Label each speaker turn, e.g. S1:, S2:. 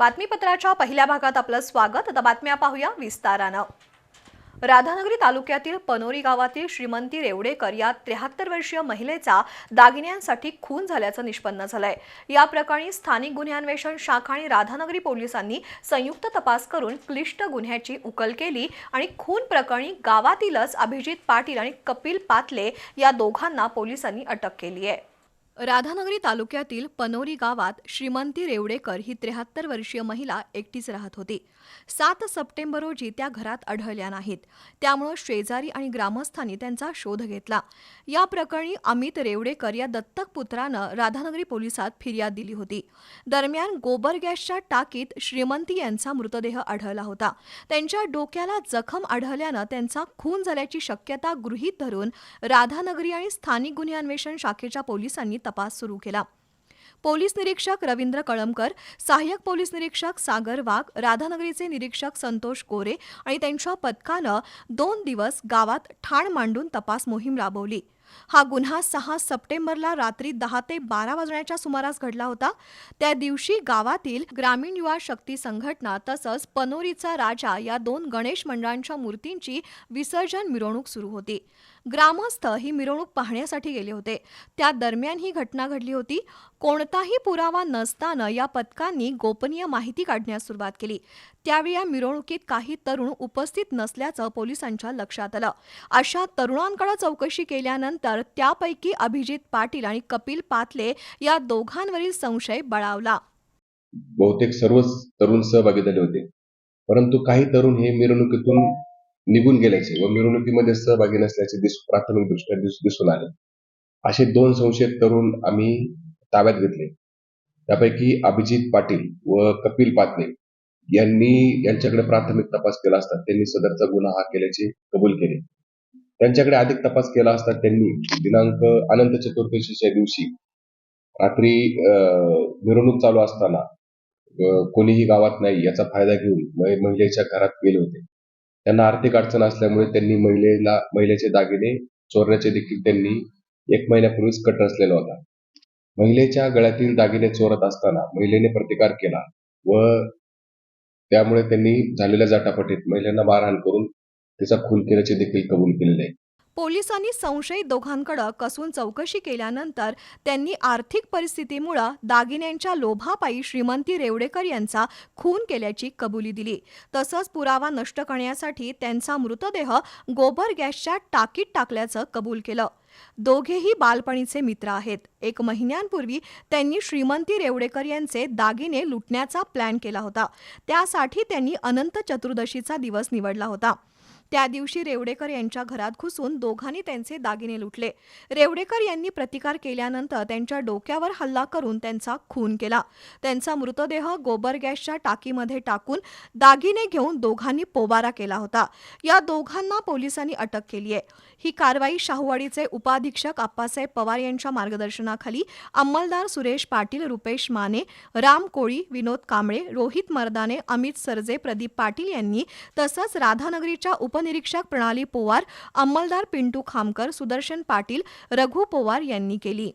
S1: बातमीपत्राच्या पहिल्या भागात आपलं स्वागत. आता बातम्या पाहूया विस्तारानं. राधानगरी तालुक्यातील पनोरी गावातील श्रीमंती रेवडेकर या त्र्याहत्तर वर्षीय महिलेचा दागिन्यांसाठी खून झाल्याचं निष्पन्न झालंय. या प्रकरणी स्थानिक गुन्हे अन्वेषण शाखा आणि राधानगरी पोलिसांनी संयुक्त तपास करून क्लिष्ट गुन्ह्याची उकल केली आणि खून प्रकरणी गावातीलच अभिजित पाटील आणि कपिल पातले या दोघांना पोलिसांनी अटक केली आहे. राधानगरी तालुक्यातील पनोरी गावात श्रीमंती रेवडेकर ही त्र्याहत्तर वर्षीय महिला एकटीच राहत होती. सात सप्टेंबर रोजी त्या घरात आढळल्या नाहीत. त्यामुळं शेजारी आणि ग्रामस्थांनी त्यांचा शोध घेतला. या प्रकरणी अमित रेवडेकर या दत्तक पुत्रानं राधानगरी पोलिसात फिर्याद दिली होती. दरम्यान गोबर गॅसच्या टाकीत श्रीमंती यांचा मृतदेह आढळला होता. त्यांच्या डोक्याला जखम आढळल्यानं त्यांचा खून झाल्याची शक्यता गृहीत धरून राधानगरी आणि स्थानिक गुन्हे अन्वेषण शाखेच्या पोलिसांनी तपास सुरू केला. पोलीस निरीक्षक रवींद्र कळमकर सहाय्यक पोलीस निरीक्षक सागर वाघ राधानगरीचे निरीक्षक संतोष कोरे आणि त्यांच्या पथकानं दोन दिवस गावात ठाण मांडून तपास मोहीम राबवली. हा गुन्हा सहा सप्टेंबरला रात्री दहा ते बारा वाजण्याच्या सुमारास घडला होता. त्या दिवशी गावातील ग्रामीण युवा शक्ती संघटना तसंच पनोरीचा राजा या दोन गणेश मंडळांच्या मूर्तींची विसर्जन मिरवणूक सुरू होती. ग्रामस्थ ही मिरवणूक पाहण्यासाठी गेले होते. त्या दरम्यान ही घटना घडली होती. कोणताही पुरावा नसताना या पथकांनी गोपनीय माहिती काढण्यास सुरुवात केली. त्यावेळी या मिरवणुकीत काही तरुण उपस्थित नसल्याचं पोलिसांच्या लक्षात आलं. अशा तरुणांकडे चौकशी केल्यानंतर त्यापैकी अभिजित पाटील आणि कपिल पातले या दोघांवरील संशय बळावला.
S2: बहुतेक सर्वच तरुण सहभागी झाले होते. परंतु काही तरुण हे मिरवणुकीतून निघून गेल्याचे व मिरवणुकीमध्ये सहभागी नसल्याचे दिस प्राथमिक दृष्ट्या दिसून आले. असे दोन संशयित तरुण आम्ही ताब्यात घेतले. त्यापैकी अभिजित पाटील व कपिल पातले यांनी यांच्याकडे प्राथमिक तपास केला असता त्यांनी सदरचा गुन्हा हा केल्याचे कबूल केले. त्यांच्याकडे अधिक तपास केला असता त्यांनी दिनांक अनंत चतुर्दशीच्या दिवशी रात्री अं, मिरवणूक चालू असताना कोणीही गावात नाही याचा फायदा घेऊन महिलेच्या घरात गेले होते. त्यांना आर्थिक अडचण असल्यामुळे त्यांनी महिलेला महिलेचे दागिने चोरण्याचे देखील त्यांनी एक महिन्यापूर्वीच कट रचलेला होता. महिलेच्या गळ्यातील दागिने चोरत असताना महिलेने प्रतिकार केला व त्यामुळे त्यांनी झालेल्या जाटापटीत महिलांना मारहाण करून तिचा खून केल्याचे देखील कबूल केलेले आहे.
S1: पोलिसांनी संशयित दोघांकडे कसून चौकशी केल्यानंतर त्यांनी आर्थिक परिस्थितीमुळं दागिन्यांच्या लोभापायी श्रीमंती रेवडेकर यांचा खून केल्याची कबुली दिली. तसंच पुरावा नष्ट करण्यासाठी त्यांचा मृतदेह गोबर गॅसच्या टाकीत टाकल्याचं कबूल केलं. दोघेही बालपणीचे मित्र आहेत. एक महिन्यांपूर्वी त्यांनी श्रीमंती रेवडेकर यांचे दागिने लुटण्याचा प्लॅन केला होता. त्यासाठी त्यांनी अनंत चतुर्दशीचा दिवस निवडला होता. त्या दिवशी रेवडेकर यांच्या घरात घुसून दोघांनी त्यांचे दागिने लुटले. रेवडेकर यांनी प्रतिकार केल्यानंतर त्यांच्या डोक्यावर हल्ला करून त्यांचा खून केला. त्यांचा मृतदेह गोबर गॅसच्या टाकीमध्ये टाकून दागिने घेऊन दोघांनी पोबारा केला होता. या दोघांना पोलिसांनी अटक केली आहे. ही कारवाई शाहूवाडीचे उपाधीक्षक आप्पासाहेब पवार यांच्या मार्गदर्शनाखाली अंमलदार सुरेश पाटील रुपेश माने राम कोळी विनोद कांबळे रोहित मर्दाने अमित सरजे प्रदीप पाटील यांनी तसंच राधानगरीच्या उप उपनिरीक्षक प्रणाली पोवार अंमलदार पिंटू खामकर सुदर्शन पाटील रघु पोवार यांनी केली.